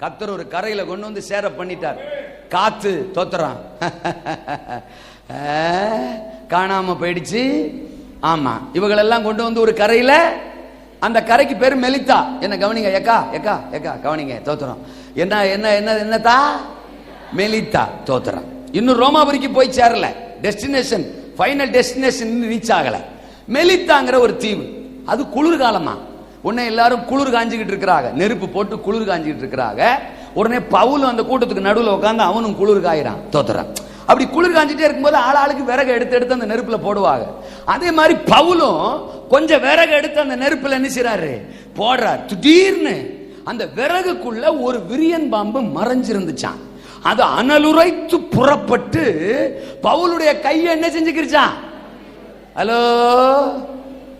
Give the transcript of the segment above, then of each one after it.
கத்தர் ஒரு கரையில கொண்டு வந்து சேர பண்ணிட்டார். காத்து தோத்துறான். காணாம போயிடுச்சு. ஆமா இவங்களெல்லாம் கொண்டு வந்து ஒரு கரையில அந்த கரைக்கு பேர் மெலித்தா. என்ன கவனிங்க எக்கா எக்கா எக்கா கவனிங்க தோத்துறோம். என்ன என்ன என்ன என்னத்தா? மெலித்தா தோத்துறான் இன்னும் ரோமாபுரிக்கு போய் சேரல. டெஸ்டினேஷன் ஃபைனல் டெஸ்டினேஷன் ரீச் ஆகல. மெலித்தாங்கிற ஒரு தீவு. அது குளிர்காலமா? உடனே எல்லாரும் குளிர் காஞ்சிக்கிட்டு இருக்கிறாங்க. நெருப்பு போட்டு குளிர் காஞ்சிக்கிட்டு இருக்கிறாங்க. உடனே பவுல் அந்த கூட்டத்துக்கு நடுவில் உட்காந்து அவனும் குளிர் காயிறான். தோத்துறான். அப்படி குளிர் காஞ்சிட்டே இருக்கும்போது ஆள் ஆளுக்கு விறகு எடுத்து எடுத்து அந்த நெருப்புல போடுவாங்க. அதே மாதிரி பவுலும் கொஞ்சம் விறகு எடுத்து அந்த நெருப்புல என்ன செய்றாரு? போடுறார். திடீர்னு அந்த விறகுக்குள்ள ஒரு விரியன் பாம்பு மறைஞ்சிருந்துச்சான் அது அனலுரைத்து புறப்பட்டு பவுலுடைய கையை என்ன செஞ்சுக்கிருச்சான் ஹலோ?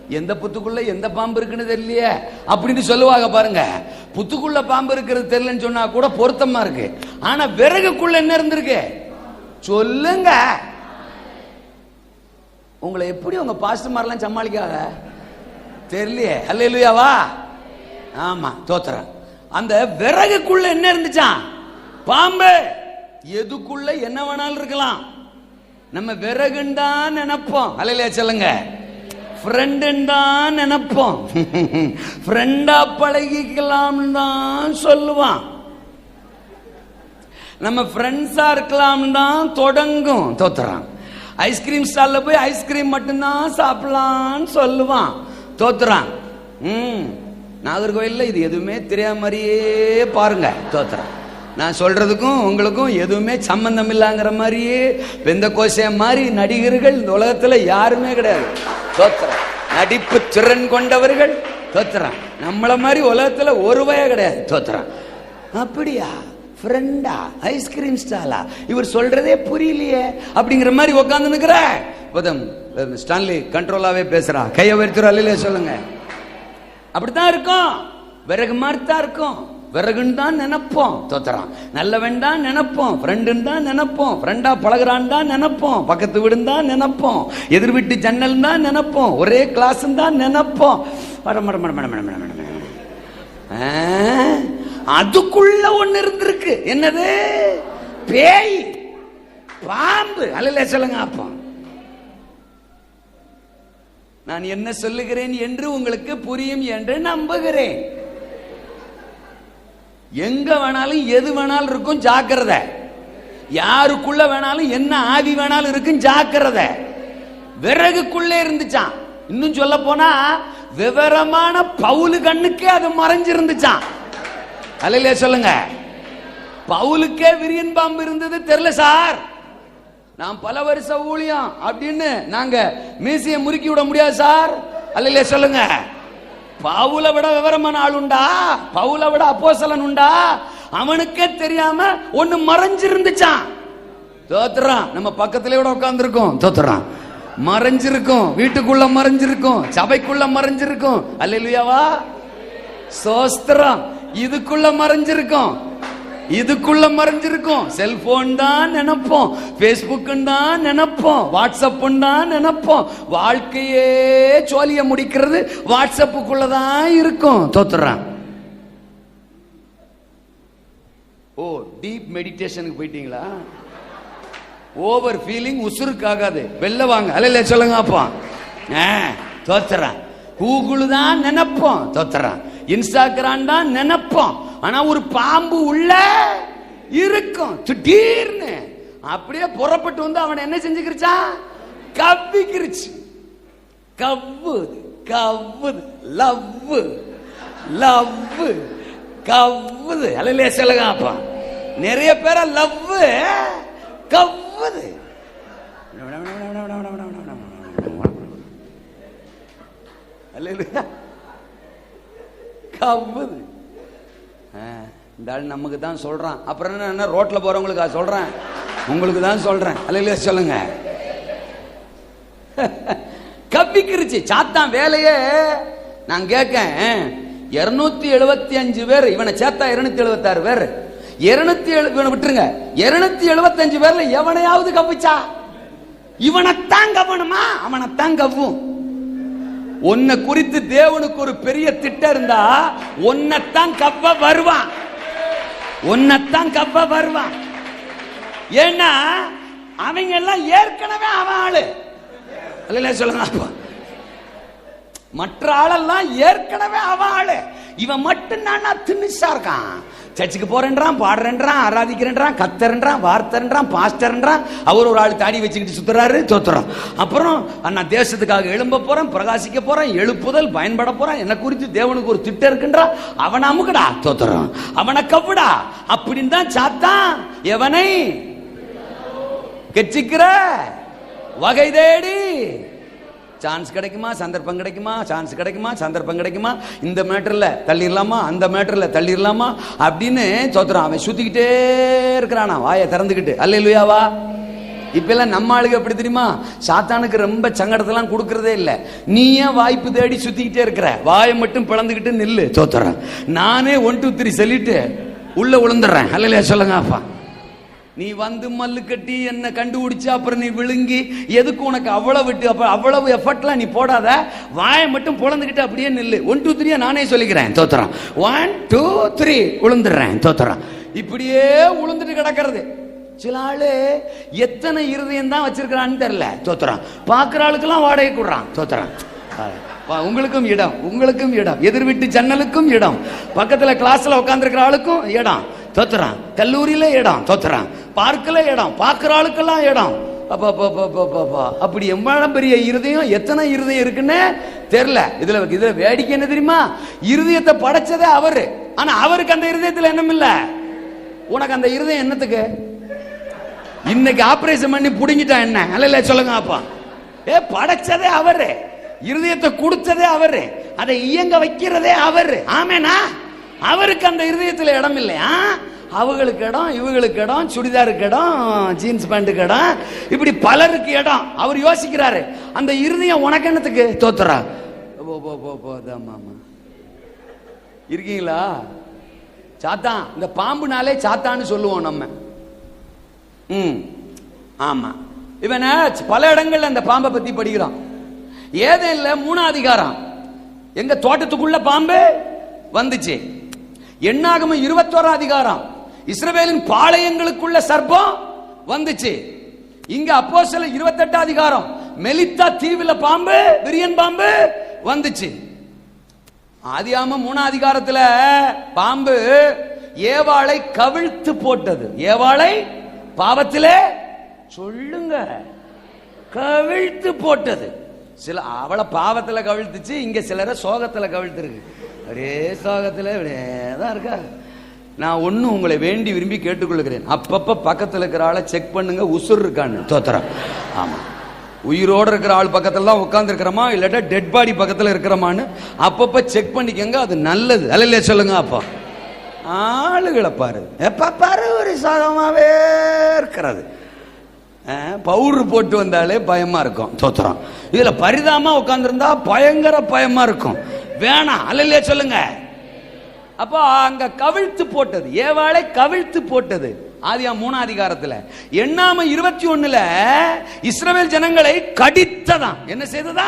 எந்த புத்துக்குள்ள எந்த பாம்பு இருக்குன்னு தெரியலையே? அப்படின்னு சொல்லுவாங்க பாருங்க. புத்துக்குள்ள பாம்பு இருக்கிறது தெரியலன்னு சொன்னா கூட பொருத்தமா இருக்கு. ஆனா விறகுக்குள்ள என்ன இருந்திருக்கு? சொல்லுங்க. உங்களை எப்படி உங்க பாஸ்டர் மாதிரிலாம் சமாளிக்காத? தெரியலையே. அல்லையாவா ஆமா தோத்துறேன். அந்த விறகுக்குள்ள என்ன இருந்துச்சான் பாம்பு. எதுக்குள்ள என்ன வேணாலும் இருக்கலாம். நம்ம விறகுன்னு தான் நினைப்போம். அல்லையா சொல்லுங்க. ஃப்ரெண்டுன்னு தான் நினைப்போம். ஃப்ரெண்டா பழகிக்கலாம் தான் சொல்லுவான். நம்ம ஃப்ரெண்ட்ஸா இருக்கலாம் தான் தொடங்கும். தோத்துறான். ஐஸ்கிரீம் ஸ்டால்ல போய் ஐஸ்கிரீம் மட்டும்தான் சாப்பிடலான்னு சொல்லுவான். தோத்துறான். ம். நாகர்கோவில்ல இது எதுவுமே தெரியாத மாதிரியே பாருங்க. தோத்துறான். நான் சொல்றதுக்கும் உங்களுக்கும் எதுவுமே சம்பந்தம் இல்லைங்கிற மாதிரியே வெந்த கோஷம் மாதிரி நடிகர்கள் இந்த உலகத்துல யாருமே கிடையாது. தோத்துறான் நடிப்பு திறன் கொண்டவர்கள் தோத்துறான் நம்மள மாதிரி உலகத்துல ஒரு கிடையாது தோத்துறான் அப்படியா? ஃப்ரெண்டா ஐஸ்கிரீம் ஸ்டாலா இவர் சொல்றதே புரியலையே. அப்படிங்கிற மாதிரி உட்காந்து நிக்கிற? பதம் ஸ்டான்லி கண்ட்ரோலாவே பேசுறா. கைய வைத்துற இல்லையா சொல்லுங்க. அப்படித்தான் இருக்கும். விறகு மாதிரி தான் இருக்கும். விறகுன்னு தான் நினைப்போம். தோத்துறான் நல்லவன் தான் நினைப்போம். ஃப்ரெண்டுன்னு தான் நினைப்போம். ஃப்ரெண்டா பழகிறான் தான் நினைப்போம். பக்கத்து வீடுன்னு தான் நினைப்போம். எதிர் வீட்டு ஜன்னல் தான் நினைப்போம். ஒரே கிளாஸ்ன்னு தான் நினைப்போம். Madam madam madam madam madam madam அதுக்குள்ள ஒன்று இருந்திருக்கு. என்னது? பேய். பாம்பு. அல்ல சொல்லுங்க அப்போ. நான் என்ன சொல்லுகிறேன் என்று உங்களுக்கு புரியும் என்று நம்புகிறேன். எங்க வேணாலும் எது வேணாலும் இருக்கும் ஜாக்கிரத. யாருக்குள்ள வேணாலும் என்ன ஆவி வேணாலும் இருக்கும் ஜாக்கிரத. விறகுக்குள்ளே இருந்துச்சான் இன்னும் சொல்ல போனா விவரமான பவுலு கண்ணுக்கே அது மறைஞ்சிருந்துச்சான் அல்லையா சொல்லுங்க. பவுலுக்கே விரியன் பாம்பு இருந்தது தெரியல சார். நான் பல வருஷ ஊழியம் அப்படின்னு நாங்க மீசையை முறுக்கி விட முடியாது சார். அல்லையா சொல்லுங்க. பவுலை விட விவரமான ஆள் உண்டா? பவுலை விட அப்போசலன் உண்டா? அவனுக்கே தெரியாம ஒண்ணு மறைஞ்சிருந்துச்சான் தோத்துறான். நம்ம பக்கத்துல கூட உட்காந்துருக்கோம் தோத்துறான். மறைஞ்சிருக்கும். வீட்டுக்குள்ள மறைஞ்சிருக்கும். சபைக்குள்ள மறைஞ்சிருக்கும். அல்லையாவா சோஸ்திரம். இதுக்குள்ள மறைஞ்சிருக்கும். இதுக்குள்ள மறைஞ்சிருக்கும். செல்போன் தான் நினைப்போம். பேஸ்புக் தான் நினைப்போம். வாட்ஸ்அப் தான் நினைப்போம். வாழ்க்கையே சோழிய முடிக்கிறது. வாட்ஸ்அப்புக்குள்ள தான் இருக்கும். தோத்துறான் ஓ டீப் மெடிடேஷனுக்கு போயிட்டீங்களா? ஓவர் ஃபீலிங் உசுருக்காகாது. வெளில வாங்க. அல்ல சொல்லுங்க அப்பா. ஆ, தோத்துறான் கூகுள் தான் நினைப்போம். தோத்துறான் இன்ஸ்டாகிராம் தான் நினைப்போம். ஆனா ஒரு பாம்பு உள்ள இருக்கும். திடீர்னு அப்படியே புறப்பட்டு வந்து அவன் என்ன செஞ்சுக்கிருச்சான் கவ்விக்கிருச்சு. கவ்வுது கவ்வுது லவ்வு லவ்வு கவ்வுது. அல்ல சொல்லுங்க நிறைய பேரை லவ்வு கவ்வுது. அல்லேலூயா. கவ்வுது. ஆ, இந்த ஆள் நமக்கு தான் சொல்றான். அப்புறம் என்ன என்ன ரோட்ல போறவங்களுக்கு சொல்றேன். உங்களுக்கு தான் சொல்றேன். அல்ல சொல்லுங்க. கவ்விக்கிருச்சு. சாத்தான் வேலையே. நான் கேட்கேன். இருநூத்தி எழுபத்தி அஞ்சு பேர் இவனை சேர்த்தா இருநூத்தி எழுபத்தாறு பேர். இருநூத்தி எழு இவனை விட்டுருங்க. இருநூத்தி எழுபத்தி அஞ்சு பேர்ல எவனையாவது கப்பிச்சா இவனைத்தான் கவனமா அவனைத்தான் கவ்வும். உன்னை குறித்து தேவனுக்கு ஒரு பெரிய திட்டம் இருந்தா உன்னைத்தான் கவ்வ வருவான். உன்னைத்தான் கவ்வ வருவான். ஏன்னா அவங்க எல்லாம் ஏற்கனவே அவன் ஆளு. இல்ல சொல்லுங்க மற்ற ஆளெல்லாம் ஏற்கனவே அவன் ஆளு. இவன் மட்டும் நானா திணிச்சா இருக்கான். சர்ச்சுக்கு போறேன்றான் பாடுறேன்றான் ஆராதிக்கிறேன்றான் கத்தரன்றான் வார்த்தன்றான் பாஸ்டர்ன்றான் அவர் ஒரு ஆள் தாடி வச்சுக்கிட்டு சுத்துறாரு தோத்துறான் அப்புறம் நான் தேசத்துக்காக எழும்ப போறேன் பிரகாசிக்க போறேன் எழுப்புதல் பயன்பட போறேன். என்ன குறித்து தேவனுக்கு ஒரு திட்டம் இருக்குன்றா அவனை அமுக்கடா தோத்துறான் அவனை கவுடா அப்படின்னு தான் சாத்தான் எவனை? கெச்சிக்கிற வகை தேடி. சான்ஸ் கிடைக்குமா? சந்தர்ப்பம் கிடைக்குமா? சான்ஸ் கிடைக்குமா? சந்தர்ப்பம் கிடைக்குமா? இந்த மேட்டரில் தள்ளிடலாமா? அந்த மேட்டரில் தள்ளிடலாமா? அப்படின்னு சோத்துறான் அவன் சுத்திக்கிட்டே இருக்கிறானா? வாயை திறந்துக்கிட்டு. அல்ல இல்லையாவா இப்பெல்லாம் நம்ம ஆளுக்கு எப்படி தெரியுமா? சாத்தானுக்கு ரொம்ப சங்கடத்தெல்லாம் கொடுக்கறதே இல்லை. நீ ஏன் வாய்ப்பு தேடி சுத்திக்கிட்டே இருக்கிற? வாயை மட்டும் பிளந்துக்கிட்டு நில்லு சோத்துறேன் நானே ஒன் டூ த்ரீ சொல்லிட்டு உள்ள விழுந்துடுறேன் அல்லையா சொல்லுங்க அப்பா. நீ வந்து மல்லு கட்டி என்ன கண்டுபிடிச்சு அப்புறம் நீ விழுங்கி எதுக்கு உனக்கு அவ்வளவு விட்டு அப்ப அவ்வளவு எஃபர்ட்லாம் நீ போடாத? வாயை மட்டும் பொழந்துக்கிட்டு அப்படியே நில்லு. ஒன் டூ த்ரீ நானே சொல்லிக்கிறேன் தோத்துறான் ஒன் டூ த்ரீ உளுந்துடுறேன் தோத்துறான் இப்படியே உளுந்துட்டு கிடக்கிறது. சில ஆளு எத்தனை இருதயம் தான் வச்சிருக்கிறான்னு தெரியல தோத்துறான் பாக்குற ஆளுக்கெல்லாம் வாடகை கொடுறான் தோத்துறான் உங்களுக்கும் இடம் உங்களுக்கும் இடம். எதிர் வீட்டு ஜன்னலுக்கும் இடம். பக்கத்துல கிளாஸ்ல உட்காந்துருக்கிற ஆளுக்கும் இடம் தோத்துறான் கல்லூரியில இடம் தோத்துறான் பார்க்கல இடம் பார்க்குற ஆளுக்கெல்லாம் இடம் அப்பா, அப்பா, அப்படி எவ்வளவு பெரிய இருதயம் எத்தனை இருதயம் இருக்குன்னு தெரில இதுல இதுல வேடிக்கை என்ன தெரியுமா? இருதயத்தை படைச்சதே அவரு. ஆனா அவருக்கு அந்த இருதயத்தில் என்னம் இல்லை. உனக்கு அந்த இருதயம் என்னத்துக்கு? இன்னைக்கு ஆபரேஷன் பண்ணி புடுங்கிட்டான் என்ன? அல்ல சொல்லுங்க அப்பா. ஏ படைச்சதே அவரு. இருதயத்தை கொடுத்ததே அவரு. அதை இயங்க வைக்கிறதே அவரு. ஆமேனா? அவருக்கு அந்த இருதயத்தில் இடம் இல்லையா? அவங்களுக்கு இடம் இவங்களுக்கு இடம் சுடிதாருக்கு இடம் ஜீன்ஸ் பேண்ட்டுக்கு இடம். இப்படி பலருக்கு இடம். அவர் யோசிக்கிறாரு அந்த இருதயம் உனக்கு என்னத்துக்கு? தோத்துறா. போ போ போ போ அதான் இருக்கீங்களா? சாத்தான் இந்த பாம்புனாலே சாத்தான்னு சொல்லுவோம் நம்ம. ம் ஆமா. இவனை பல இடங்கள்ல அந்த பாம்பை பத்தி படிக்கிறோம் இல்லை மூணாம் அதிகாரம் எங்க தோட்டத்துக்குள்ள பாம்பு? வந்துச்சு. எண்ணாகம இருபத்தோரா அதிகாரம். இஸ்ரவேலின் பாளையங்களுக்குள்ள சர்ப்பம் வந்துச்சு. இங்க அப்போ சில இருபத்தெட்டு அதிகாரம். மெலித்தா தீவுல பாம்பு விரியன் பாம்பு வந்துச்சு. ஆதியாம மூணாம் அதிகாரத்துல பாம்பு ஏவாளை கவிழ்த்து போட்டது. ஏவாளை பாவத்திலே சொல்லுங்க. கவிழ்த்து போட்டது. சில அவளை பாவத்துல கவிழ்த்துச்சு இங்க சிலரை சோகத்துல கவிழ்த்திருக்கு. ஒரே சோகத்துல அப்படியே தான் இருக்கா நான் ஒன்னும் உங்களை வேண்டி விரும்பி கேட்டுக்கொள்கிறேன் அப்பப்ப பக்கத்துல இருக்கிற ஆளை செக் பண்ணுங்க உசுர் இருக்கான்னு. தோத்துறேன் ஆமா. உயிரோட இருக்கிற ஆள் பக்கத்துல தான் உட்காந்துருக்கிறோமா இல்லாட்டா டெட் பாடி பக்கத்துல இருக்கிறோமான்னு அப்பப்ப செக் பண்ணிக்கங்க அது நல்லது. அல்ல சொல்லுங்க அப்பா. ஆளுகளை பாரு. எப்ப பாரு ஒரு சகமாவே இருக்கிறது. பவுடர் போட்டு வந்தாலே பயமா இருக்கும். தோத்துறோம் இதுல பரிதாமாக உட்காந்துருந்தா பயங்கர பயமா இருக்கும். வேணாம் அல்லையா சொல்லுங்க. அப்போ அங்க கவிழ்த்து போட்டது. ஏவாளை கவிழ்த்து போட்டது. ஆதியா மூணாம் அதிகாரத்துல. எண்ணாம இருபத்தி ஒண்ணுல இஸ்ரவேல் ஜனங்களை கடித்ததாம். என்ன செய்ததா?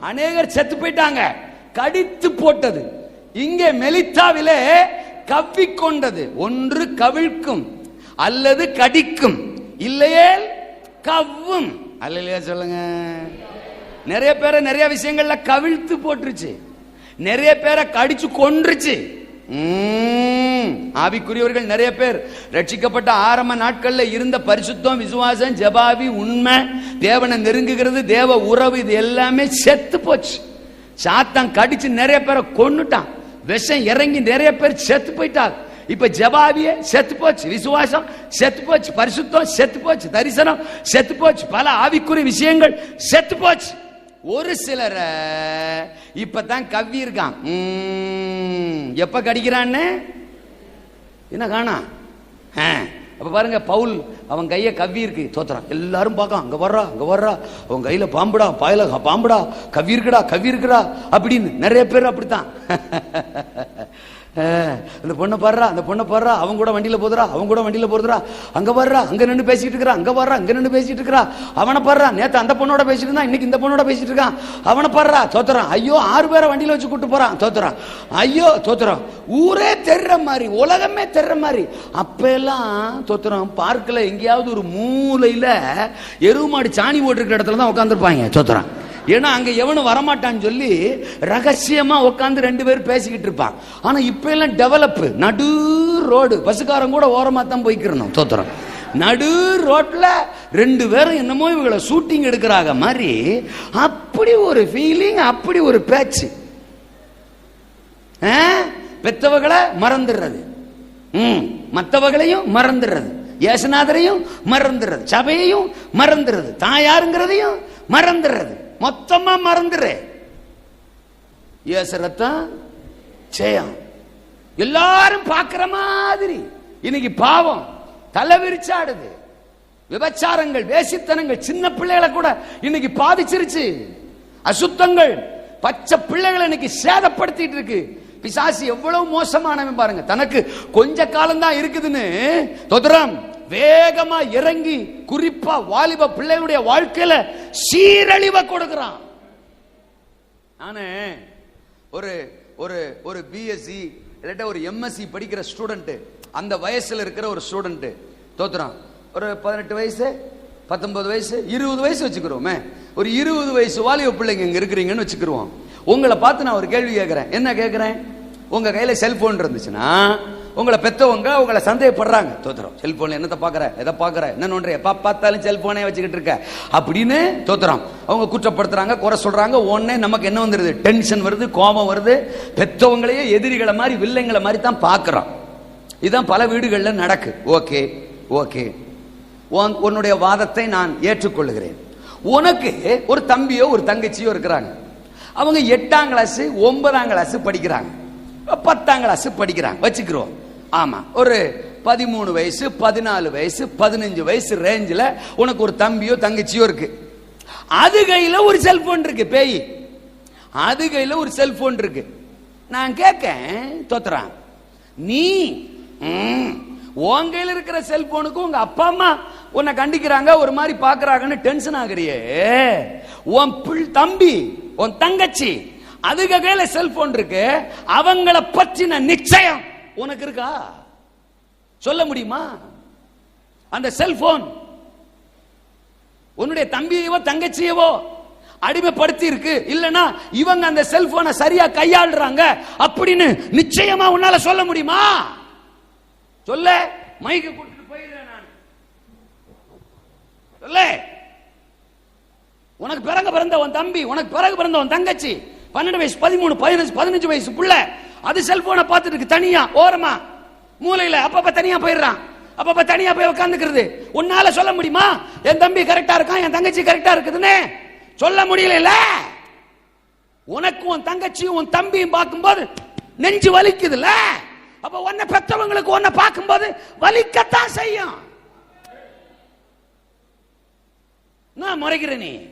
அநேகர் செத்து போயிட்டாங்க. கடித்து போட்டது. இங்கே மெலித்தாவிலே கவ்விக்கொண்டது ஒன்று கவிழ்க்கும் அல்லது கடிக்கும். இல்லையே கவ்வும். அல்லையா சொல்லுங்க. நிறைய பேரை நிறைய விஷயங்கள்ல கவிழ்த்து போட்டுருச்சு. நிறைய பேரை கடிச்சு கொன்றுச்சு. ஆவிக்குரியவர்கள் நிறைய பேர். ரட்சிக்கப்பட்ட ஆரம்ப நாட்கள்ல இருந்த பரிசுத்தம் விசுவாசம் ஜபாவி உண்மை தேவனை நெருங்குகிறது தேவ உறவு இது எல்லாமே செத்து போச்சு. சாத்தான் கடிச்சு நிறைய பேரை கொன்னுட்டான். விஷம் இறங்கி நிறைய பேர் செத்து போயிட்டாங்க. இப்ப ஜபாவிய செத்து போச்சு விசுவாசம் செத்து போச்சு பரிசுத்தம் செத்து போச்சு தரிசனம் செத்து போச்சு பல ஆவிக்குரிய விஷயங்கள் செத்து போச்சு. ஒரு சிலரை இப்பதான் கவ்வி இருக்கான். உம், எப்ப கடிக்கிறான்னு? என்ன காணா? ஆ, அப்ப பாருங்க பவுல் அவன் கைய கவ்வி இருக்கு. தோத்துறான். எல்லாரும் பார்க்கான். அங்க வர்றா அங்க வர்றா. அவன் கையில பாம்புடா பாயில பாம்புடா. கவ்வி இருக்குடா கவ்வி இருக்குடா அப்படின்னு நிறைய பேர் அப்படித்தான். அந்த பொண்ணை பாடுறா அந்த பொண்ணை பாடுறா அவங்க கூட வண்டியில் போதுறா அவங்க கூட வண்டியில் போறதுரா அங்கே பாடுறா அங்கே நின்று பேசிட்டு இருக்கிறா அங்கே பாடுறா அங்கே நின்று பேசிட்டு இருக்கிறா. அவனை பாடுறா நேற்று அந்த பொண்ணோட பேசிட்டு இருந்தா இன்னைக்கு இந்த பொண்ணோட பேசிட்டு இருக்கான். அவனை பாடுறா தோத்துறான். ஐயோ ஆறு பேரை வண்டியில் வச்சு கூட்டு போறான் தோத்துறான். ஐயோ தோத்துறான். ஊரே தெர்ற மாதிரி உலகமே தெர்ற மாதிரி. அப்பெல்லாம் தோத்துறான். பார்க்கல எங்கேயாவது ஒரு மூலையில் எருமாடி சாணி போட்டிருக்கிற இடத்துல தான் உட்காந்துருப்பாங்க தோத்துறான். ஏன்னா அங்க எவனும் வரமாட்டான்னு சொல்லி ரகசியமா உட்காந்து ரெண்டு பேரும் பேசிக்கிட்டு இருப்பான். ஆனா இப்ப எல்லாம் டெவலப் நடு ரோடு பஸ்ஸுக்காரன் கூட ஓரமா தான் போய்க்கிறணும் தோத்துறோம் நடு ரோட்ல ரெண்டு பேரும் என்னமோ இவங்களை ஷூட்டிங் எடுக்கிறாங்க மாதிரி அப்படி ஒரு ஃபீலிங் அப்படி ஒரு பேச்சு. ஆ? மறந்துடுறது. ம் மற்றவங்களையும் மறந்துடுறது. ஏசுநாதரையும் மறந்துடுறது. சபையையும் மறந்துடுறது. தாயாருங்கிறதையும் மறந்துடுறது. மொத்தமா மறந்துடு இயேசு ரத்தம் ஜெயம். எல்லாரும் பார்க்கிற மாதிரி. இன்னைக்கு பாவம் தலை விரிச்சாடுது. விபச்சாரங்கள் வேசித்தனங்கள் சின்ன பிள்ளைகளை கூட இன்னைக்கு பாதிச்சிருச்சு. அசுத்தங்கள் பச்சை பிள்ளைகளை இன்னைக்கு சேதப்படுத்திட்டு இருக்கு. பிசாசு எவ்வளவு மோசமானவன் பாருங்க. தனக்கு கொஞ்ச காலம் தான் இருக்குதுன்னு. தொதுரம் வேகமா இறங்கி குறிப்பா வாலிப பிள்ளைகளுடைய வாழ்க்கையில சீரழிவை கொடுக்கிறான். நானு ஒரு ஒரு ஒரு பிஎஸ்சி இல்லாட்ட ஒரு எம்எஸ்சி படிக்கிற ஸ்டூடெண்ட் அந்த வயசுல இருக்கிற ஒரு ஸ்டூடெண்ட் தோத்துறான். ஒரு பதினெட்டு வயசு பத்தொன்பது வயசு இருபது வயசு வச்சுக்கிறோமே. ஒரு இருபது வயசு வாலிப பிள்ளைங்க இங்க இருக்கிறீங்கன்னு வச்சுக்கிருவோம் உங்களை பார்த்து நான் ஒரு கேள்வி கேட்கிறேன். என்ன கேட்கிறேன்? உங்க கையில செல்போன் இருந்துச்சுன்னா உங்களை பெற்றவங்க உங்களை சந்தேகப்படுறாங்க. தோத்துறோம் செல்போன்ல என்னத்தை பாக்குற? எதை பாக்குற? என்ன நோன்ற எப்ப பார்த்தாலும் செல்போனே வச்சுக்கிட்டு இருக்க. அப்படின்னு தோத்துறோம் அவங்க குற்றப்படுத்துறாங்க குறை சொல்றாங்க ஒன்னே நமக்கு என்ன வந்துருது? டென்ஷன் வருது கோபம் வருது. பெத்தவங்களையே எதிரிகளை மாதிரி வில்லைங்களை மாதிரி தான் பாக்குறோம். இதுதான் பல வீடுகளில் நடக்கு. ஓகே ஓகே உன்னுடைய வாதத்தை நான் ஏற்றுக்கொள்கிறேன் உனக்கு ஒரு தம்பியோ ஒரு தங்கச்சியோ இருக்கிறாங்க. அவங்க எட்டாம் கிளாஸ் ஒன்பதாம் கிளாஸ் படிக்கிறாங்க. பத்தாம் கிளாஸ் படிக்கிறாங்க. வச்சுக்கிறோம். ஆமா. ஒரு பதிமூணு வயசு பதினாலு வயசு பதினஞ்சு வயசு ரேஞ்சில் உனக்கு ஒரு தம்பியோ தங்கச்சியோ இருக்கு. அது கையில் ஒரு செல்போன் இருக்கு பேய். அது கையில் ஒரு செல்போன் இருக்கு. நான் கேட்கேன் தோத்துறான். நீ உன் கையில் இருக்கிற செல்போனுக்கு உங்க அப்பா அம்மா உன்னை கண்டிக்கிறாங்க ஒரு மாதிரி பாக்குறாங்கன்னு டென்ஷன் ஆகுறியே. உன் புள் தம்பி உன் தங்கச்சி அதுக்கு கையில செல்போன் இருக்கு அவங்கள பற்றின நிச்சயம். உனக்கு இருக்கா? சொல்ல முடியுமா? அந்த செல்போன் உன்னுடைய தம்பியவோ தங்கச்சியவோ அடிமைப்படுத்தி இருக்கு இல்லனா இவங்க அந்த செல்போனை சரியா கையாளுறாங்க அப்படின்னு நிச்சயமா உன்னால சொல்ல முடியுமா? சொல்ல. மைக்கு கொடுத்துட்டு போயிடுறேன் நான். சொல்ல. உனக்கு பிறகு பிறந்த உன் தம்பி உனக்கு பிறகு பிறந்த உன் தங்கச்சி பன்னெண்டு வயசு பதிமூணு பதினஞ்சு பதினஞ்சு வயசு புள்ள அது செல்போனை பார்த்துட்டு இருக்கு. தனியா ஓரமா. மூலையில. அப்பப்ப தனியா போயிடுறான். அப்பப்ப தனியா போய் உட்காந்துக்கிறது உன்னால சொல்ல முடியுமா? என் தம்பி கரெக்டா இருக்கான் என் தங்கச்சி கரெக்டா இருக்குதுன்னு. சொல்ல முடியல உனக்கும் உன் தங்கச்சியும் உன் தம்பியும் பார்க்கும்போது நெஞ்சு வலிக்குதுல்ல அப்ப உன்னை பெற்றவங்களுக்கு உன்னை பார்க்கும்போது வலிக்கத்தான் செய்யும். நான் முறைக்கிற நீ?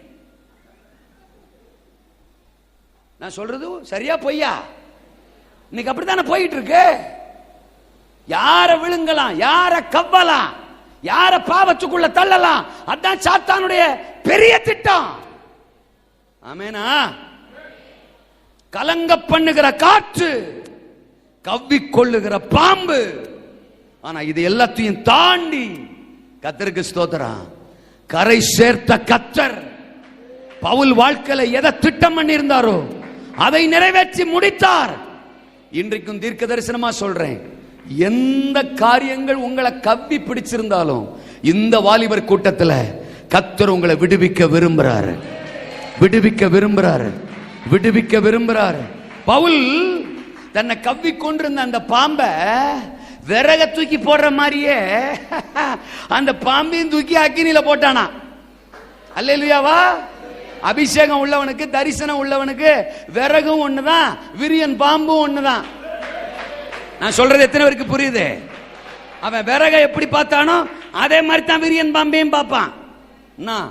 நான் சொல்றது சரியா பொய்யா? இன்னைக்கு அப்படித்தானே போயிட்டு இருக்கு யார விழுங்கலாம்? யார கவ்வலாம்? யார பாவத்துக்குள்ள தள்ளலாம்? அதான் சாத்தானுடைய பெரிய திட்டம். ஆமேனா? கலங்க பண்ணுகிற காற்று கவ்விக்கொள்ளுகிற பாம்பு. ஆனா இது எல்லாத்தையும் தாண்டி கத்தருக்கு ஸ்தோத்திரம். கரை சேர்த்த கத்தர் பவுல் வாழ்க்கையில எதை திட்டம் பண்ணியிருந்தாரோ அதை நிறைவேற்றி முடித்தார். இன்றைக்கும் தீர்க்க தரிசனமா சொல்றேன். எந்த காரியங்கள் உங்களை கவ்வி பிடிச்சிருந்தாலும் இந்த வாலிபர் கூட்டத்தில் கத்தர் உங்களை விடுவிக்க விரும்புறாரு. விடுவிக்க விரும்புறாரு. விடுவிக்க விரும்புறாரு. பவுல் தன்னை கவ்வி கொண்டிருந்த அந்த பாம்பை விறக தூக்கி போடுற மாதிரியே அந்த பாம்பையும் தூக்கி அக்கினியில போட்டானா. அல்லேலுயாவா? அபிஷேகம் உள்ளவனுக்கு தரிசனம் உள்ளவனுக்கு விறகும் ஒண்ணுதான் விரியன் பாம்பும் ஒண்ணுதான். நான் சொல்றது எத்தனை பேருக்கு புரியுது? அவன் விறக எப்படி பார்த்தானோ அதே மாதிரி தான் விரியன் பாம்பையும் பார்ப்பான். என்ன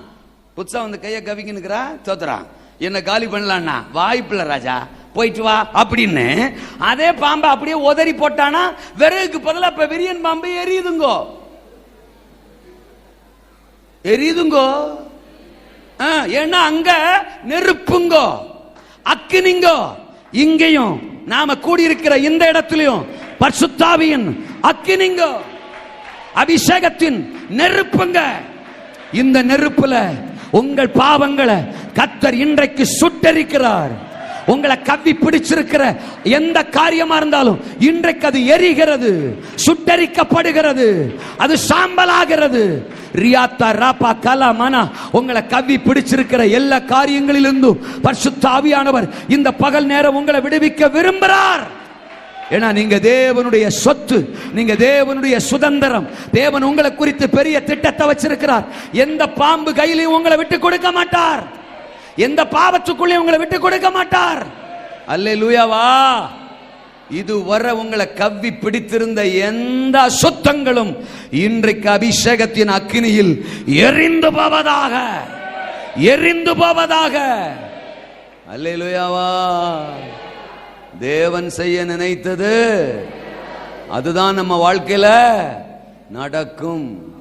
புதுசா வந்து கைய கவிக்கினுக்கிறா தோத்துறான் என்ன காலி பண்ணலான்னா வாய்ப்பில்ல ராஜா. போயிட்டு வா அப்படின்னு. அதே பாம்பை அப்படியே உதறி போட்டானா விறகுக்கு பதிலா இப்ப விரியன் பாம்பு எரியுதுங்கோ. எரியுதுங்கோ. ஏன்னா அங்க நெருப்புங்கோ அக்கினிங்கோ இங்கேயும் நாம கூடியிருக்கிற இந்த இடத்திலையும் பர்சுத்தாவியின் அக்கினிங்கோ அபிஷேகத்தின் நெருப்புங்க. இந்த நெருப்புல உங்கள் பாவங்களை கத்தர் இன்றைக்கு சுட்டரிக்கிறார். உங்களை கவ்வி பிடிச்சிருக்கிற எந்த காரியமா இருந்தாலும் இன்றைக்கு அது எரிகிறது சுட்டரிக்கப்படுகிறது அது சாம்பலாகிறது. ரியாத்தா ராப்பா கலா மனா உங்களை கவ்வி பிடிச்சிருக்கிற எல்லா காரியங்களிலிருந்தும் பரிசுத்த ஆவியானவர் இந்த பகல் நேரம் உங்களை விடுவிக்க விரும்புகிறார். ஏன்னா நீங்க தேவனுடைய சொத்து நீங்க தேவனுடைய சுதந்திரம் தேவன் உங்களை குறித்து பெரிய திட்டத்தை வச்சிருக்கிறார். எந்த பாம்பு கையிலையும் உங்களை விட்டு கொடுக்க மாட்டார். எந்த பாவத்துக்குள்ளே உங்களை விட்டு கொடுக்க மாட்டார். அல்லே லூயாவா இதுவரை உங்களை கவ்வி பிடித்திருந்த எந்த சுத்தங்களும் இன்றைக்கு அபிஷேகத்தின் அக்கினியில் எரிந்து போவதாக எரிந்து போவதாக. அல்லே லூயாவா தேவன் செய்ய நினைத்தது. அதுதான் நம்ம வாழ்க்கையில நடக்கும்.